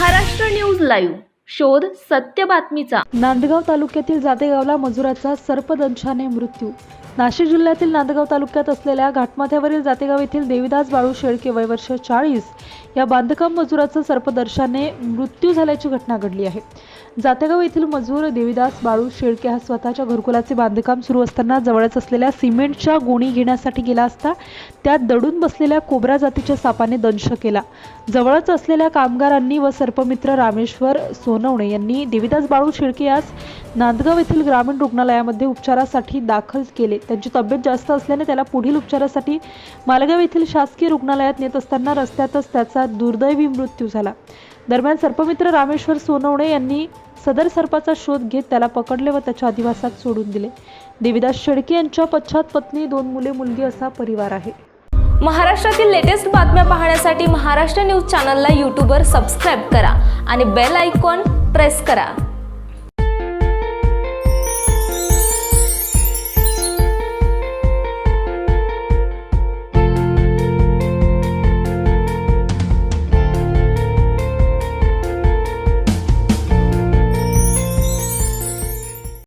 Maharashtra news live. शोध सत्य बातमीचा. नांदगाव तालुक्यातील जातेगावला मजुराचा सर्पदंशाने मृत्यू. नाशिक जिल्ह्यातील नांदगाव तालुक्यात असलेल्या घाटमाथ्यावरील जातेगाव येथील देविदास बाळू शेळके वय वर्ष चाळीस या बांधकाम मजुराचा सर्पदर्शाने मृत्यू झाल्याची घटना घडली आहे. जातेगाव येथील मजूर देवीदास बाळू शेळके हा स्वतःच्या घरकुलाचे बांधकाम सुरू असताना जवळच असलेल्या सिमेंटच्या गोणी घेण्यासाठी गेला असता त्यात दडून बसलेल्या कोबरा जातीच्या सापाने दंश केला. जवळच असलेल्या कामगारांनी व सर्पमित्र रामेश्वर सोनवणे यांनी देवीदास बाळू शेळके यास नांदगाव येथील ग्रामीण रुग्णालयामध्ये उपचारासाठी दाखल केले. त्यांची तब्येत जास्त असल्याने त्याला पुढील उपचारासाठी मालगाव येथील शासकीय रुग्णालयात नेत असताना रस्त्यातच त्याचा दुर्दैवी मृत्यू झाला. दरम्यान सर्पमित्र रामेश्वर सोनवणे यांनी सदर सर्पाचा शोध घेत त्याला पकडले व त्याच्या अधिवासात सोडून दिले. देविदास शेळके यांच्या पश्चात पत्नी दोन मुले मुलगी असा परिवार आहे. महाराष्ट्रातील लेटेस्ट बातम्या पाहण्यासाठी महाराष्ट्र न्यूज चॅनलला यूट्यूबवर सबस्क्राईब करा आणि बेल आयकॉन प्रेस करा.